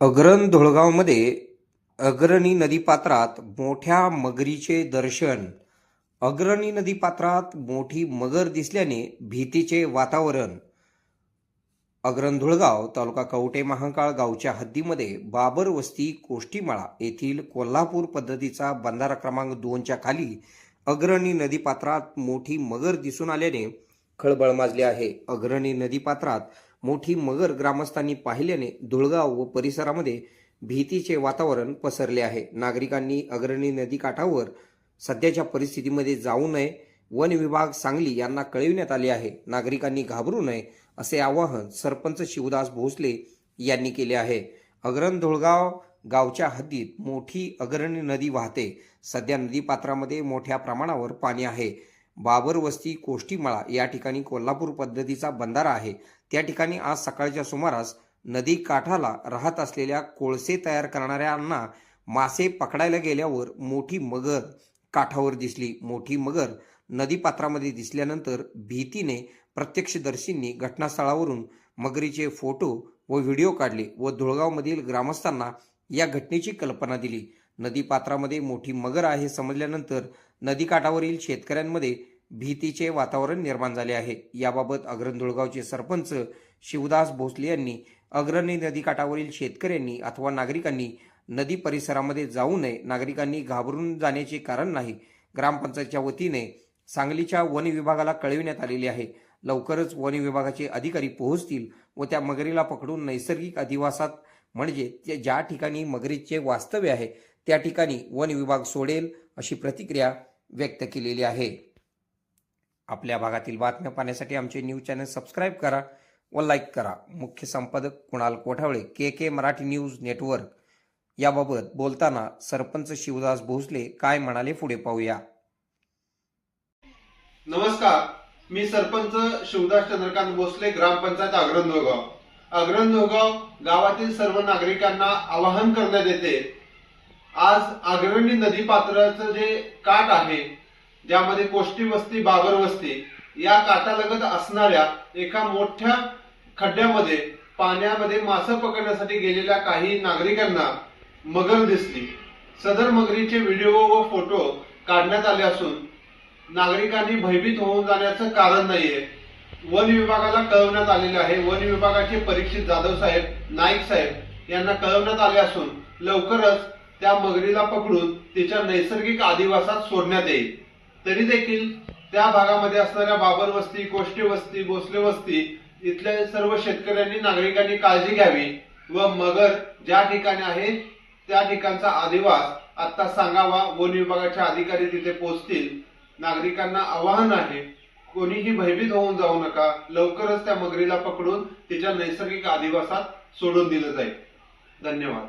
अग्रण धुळगावमध्ये अग्रणी नदीपात्रात मोठ्या मगरीचे दर्शन. अग्रणी नदीपात्रात मोठी मगर दिसल्याने भीतीचे वातावरण. अग्रण धुळगाव तालुका कवटे महाकाळ गावच्या हद्दीमध्ये बाबर वस्ती कोष्टीमाळा येथील कोल्हापूर पद्धतीचा बंधारा क्रमांक दोनच्या खाली अग्रणी नदीपात्रात मोठी मगर दिसून आल्याने खळबळ माजली आहे. अग्रणी नदीपात्रात मोठी मगर ग्रामस्थांनी पाहिल्याने धुळगाव व परिसरामध्ये भीतीचे वातावरण पसरले आहे. नागरिकांनी अग्रणी नदी काठावर सध्याच्या परिस्थितीमध्ये जाऊ नये. वन विभाग सांगली यांना कळविण्यात आले आहे. नागरिकांनी घाबरू नये असे आवाहन सरपंच शिवदास भोसले यांनी केले आहे. अग्रण धुळगाव गावच्या हद्दीत मोठी अग्रणी नदी वाहते. सध्या नदीपात्रामध्ये मोठ्या प्रमाणावर पाणी आहे. बाबर वस्ती कोष्टीमाळा या ठिकाणी कोल्हापूर पद्धतीचा बंधारा आहे. त्या ठिकाणी आज सकाळच्या सुमारास नदी काठाला राहत असलेल्या कोळसे तयार करणाऱ्यांना मासे पकडायला गेल्यावर मोठी मगर काठावर दिसली. मोठी मगर नदीपात्रामध्ये दिसल्यानंतर भीतीने प्रत्यक्षदर्शींनी घटनास्थळावरून मगरीचे फोटो व व्हिडिओ काढले व धुळगावमधील ग्रामस्थांना या घटनेची कल्पना दिली. नदीपात्रामध्ये मोठी मगर आहे समजल्यानंतर नदीकाठावरील शेतकऱ्यांमध्ये भीतीचे वातावरण निर्माण झाले आहे. याबाबत अग्रण धुळगावचे सरपंच शिवदास भोसले यांनी अग्रणी नदीकाठावरील शेतकऱ्यांनी अथवा नागरिकांनी नदी परिसरामध्ये जाऊ नये. नागरिकांनी घाबरून जाण्याचे कारण नाही. ग्रामपंचायतच्या वतीने सांगलीच्या वन विभागाला कळविण्यात आलेले आहे. लवकरच वन विभागाचे अधिकारी पोहोचतील व त्या मगरीला पकडून नैसर्गिक अधिवासात म्हणजे ते ज्या ठिकाणी मगरीचे वास्तव्य आहे त्या ठिकाणी वन विभाग सोडेल अशी प्रतिक्रिया व्यक्त केलेली आहे. आपल्या भागातील बातम्या पाहण्यासाठी आमचे न्यूज चॅनल सबस्क्राईब करा व लाईक करा. मुख्य संपादक Kunal Kothawale K K Marathi news network. याबाबत बोलताना सरपंच शिवदास भोसले काय म्हणाले पुढे पाहूया. नमस्कार मी सरपंच शिवदास चंद्रकांत भोसले ग्रामपंचायत अग्रन धोगाव धोगाव गावातील सर्व नागरिकांना आवाहन करण्यात येते आज अग्रणी नदीपात्राचं जे काठ आहे ज्यामध्ये कोष्टी वस्ती बाबर वस्ती या काठालगत असणाऱ्या एका मोठ्या खड्ड्यामध्ये पाण्यामध्ये मासे पकडण्यासाठी गेलेल्या काही नागरिकांना मगर दिसली. सदर मगरीचे व्हिडिओ व फोटो काढण्यात आले असून नागरिकांनी भयभीत होऊन जाण्याचं कारण नाहीये. वन विभागाला कळवण्यात आलेले आहे. वन विभागाचे परीक्षित जाधव साहेब नाईक साहेब यांना कळवण्यात आले असून लवकरच त्या मगरीला पकडून तिच्या नैसर्गिक आदिवासात सोडण्यात येईल. तरी देखील त्या भागामध्ये असणाऱ्या बाबर वस्ती कोष्टी वस्ती भोसले वस्ती इथल्या सर्व शेतकऱ्यांनी नागरिकांनी काळजी घ्यावी व मगर ज्या ठिकाणी आहे त्या ठिकाणचा आदिवास आता सांगावा वन विभागाचे अधिकारी तिथे पोहोचतील नागरिकांना आवाहन आहे कोणीही भयभीत होऊन जाऊ नका. लवकरच त्या मगरीला पकडून तिच्या नैसर्गिक आदिवासात सोडून दिलं जाईल. धन्यवाद.